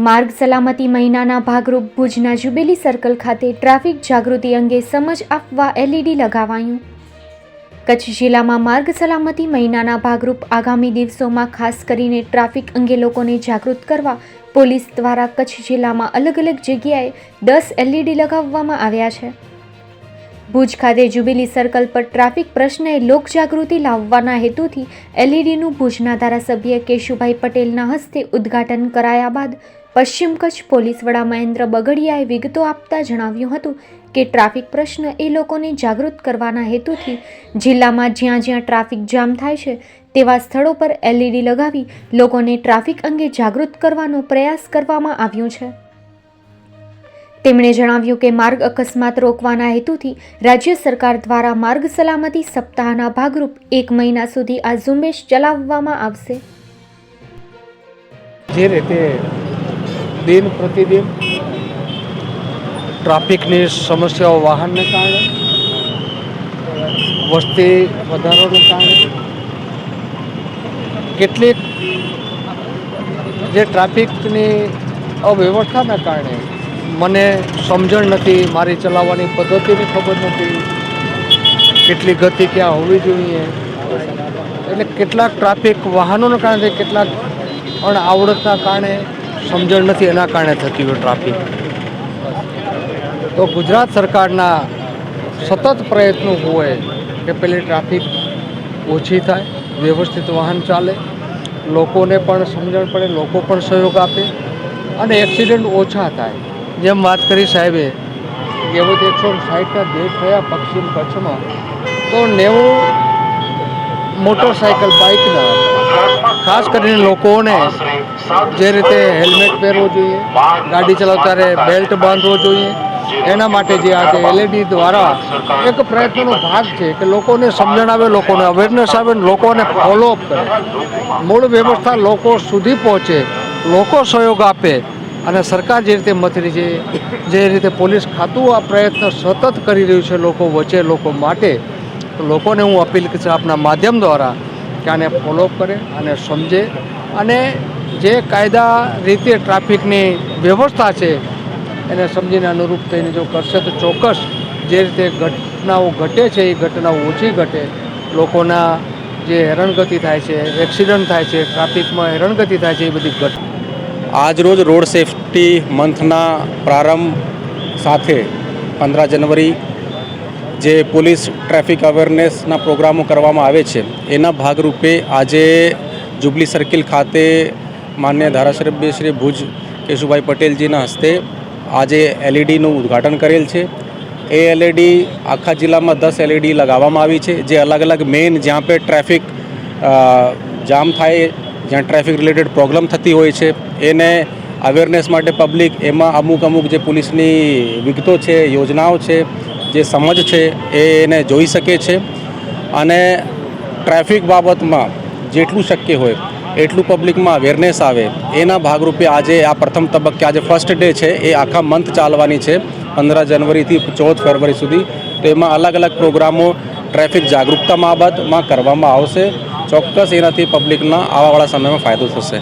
માર્ગ સલામતી મહિનાના ભાગરૂપ ભુજના જુબેલી સર્કલ ખાતે ટ્રાફિક જાગૃતિ અંગે સમજ આપવા એલઈડી લગાવાયું. કચ્છ જિલ્લામાં માર્ગ સલામતી મહિનાના ભાગરૂપ આગામી દિવસોમાં ખાસ કરીને ટ્રાફિક અંગે લોકોને જાગૃત કરવા પોલીસ દ્વારા કચ્છ જિલ્લામાં અલગ અલગ જગ્યાએ દસ એલઈડી લગાવવામાં આવ્યા છે. ભુજ ખાતે જુબિલી સર્કલ પર ટ્રાફિક પ્રશ્નએ લોકજાગૃતિ લાવવાના હેતુથી એલઈડીનું ભુજના ધારાસભ્ય કેશુભાઈ પટેલના હસ્તે ઉદ્ઘાટન કરાયા બાદ પશ્ચિમ કચ્છ પોલીસ વડા મહેન્દ્ર બગડિયાએ વિગતો આપતા જણાવ્યું હતું કે ટ્રાફિક પ્રશ્ન એ લોકોને જાગૃત કરવાના હેતુથી જિલ્લામાં જ્યાં જ્યાં ટ્રાફિક જામ થાય છે તેવા સ્થળો પર એલઈડી લગાવી લોકોને ટ્રાફિક અંગે જાગૃત કરવાનો પ્રયાસ કરવામાં આવ્યો છે. તેમણે જણાવ્યું કે માર્ગ અકસ્માત રોકવાના હેતુથી રાજ્ય સરકાર દ્વારા માર્ગ સલામતી સપ્તાહના ભાગરૂપ એક મહિના સુધી આ ઝુંબેશ ચલાવવામાં આવશે. જે રીતે દિન પ્રતિદિન ટ્રાફિકની સમસ્યાઓ વાહનને કારણે, વસ્તી વધારોને કારણે, કેટલીક જે ટ્રાફિકની અવ્યવસ્થાના કારણે મને સમજણ નથી, મારી ચલાવવાની પદ્ધતિની ખબર નથી, કેટલી ગતિ ક્યાં હોવી જોઈએ. એટલે કેટલાક ટ્રાફિક વાહનોના કારણે, કેટલાક અણઆવડતના કારણે સમજણ નથી એના કારણે થતી હોય ટ્રાફિક. તો ગુજરાત સરકારના સતત પ્રયત્નો હોય કે પેલી ટ્રાફિક ઓછી થાય, વ્યવસ્થિત વાહન ચાલે, લોકોને પણ સમજણ પડે, લોકો પણ સહયોગ આપે અને એક્સિડન્ટ ઓછા થાય. જેમ વાત કરી સાહેબે તો એકસો સાઠના દેશ થયા પશ્ચિમ કચ્છમાં, તો નેવું મોટરસાયકલ બાઇકના, ખાસ કરીને લોકોને જે રીતે હેલ્મેટ પહેરવું જોઈએ, ગાડી ચલાવતા રહે, બેલ્ટ બાંધવો જોઈએ, એના માટે જે આ એલઈડી દ્વારા એક પ્રયત્નનો ભાગ છે કે લોકોને સમજણ આવે લોકોને અવેરનેસ આવે લોકોને ફોલોઅપ કરે. મૂળ વ્યવસ્થા લોકો સુધી પહોંચે, લોકો સહયોગ આપે અને સરકાર જે રીતે મથરી છે, જે રીતે પોલીસ ખાતું આ પ્રયત્ન સતત કરી રહ્યું છે લોકો વચ્ચે, લોકો માટે, તો લોકોને હું અપીલ કરીશ આપના માધ્યમ દ્વારા કે આને ફોલોઅપ કરે અને સમજે અને જે કાયદા રીતે ટ્રાફિકની વ્યવસ્થા છે, એને સમજીને અનુરૂપ થઈને જો કરશે તો ચોક્કસ જે રીતે ઘટનાઓ ઘટે છે, એ ઘટનાઓ ઓછી ઘટે. લોકોના જે હેરાનગતિ થાય છે, એક્સિડન્ટ થાય છે, ટ્રાફિકમાં હેરાનગતિ થાય છે, એ બધી ઘટ આજરોજ રોડ સેફટી મંથના પ્રારંભ સાથે પંદર જનવરી જે પોલીસ ટ્રાફિક અવેરનેસના પ્રોગ્રામો કરવામાં આવે છે, એના ભાગરૂપે આજે જુબલી સર્કિલ ખાતે માન્ય ધારાસભ્ય શ્રી ભુજ કેશુભાઈ પટેલજીના હસ્તે આજે એલઈડીનું ઉદ્ઘાટન કરેલ છે. એ એલઈડી આખા જિલ્લામાં દસ એલઈડી લગાવવામાં આવી છે, જે અલગ અલગ મેઇન જ્યાં પે ટ્રાફિક જામ થાય, જ્યાં ટ્રાફિક રિલેટેડ પ્રોબ્લેમ થતી હોય છે, એને અવેરનેસ માટે પબ્લિક, એમાં અમુક અમુક જે પોલીસની વિગતો છે, યોજનાઓ છે, જે સમજ છે એને જોઈ શકે છે. અને ટ્રાફિક બાબતમાં જેટલું શક્ય હોય એટલું પબ્લિકમાં અવેરનેસ આવે. એના ભાગરૂપે આજે આ પ્રથમ તબક્કે આજે ફર્સ્ટ ડે છે. એ આખા મંથ ચાલવાની છે. પંદર જનવરીથી ચૌદ ફેબ્રુઆરી સુધી. તો એમાં અલગ અલગ પ્રોગ્રામો ટ્રાફિક જાગૃતતા બાબતમાં કરવામાં આવશે. ચોક્કસ એનાથી પબ્લિકના આવાવાળા સમયમાં ફાયદો થશે.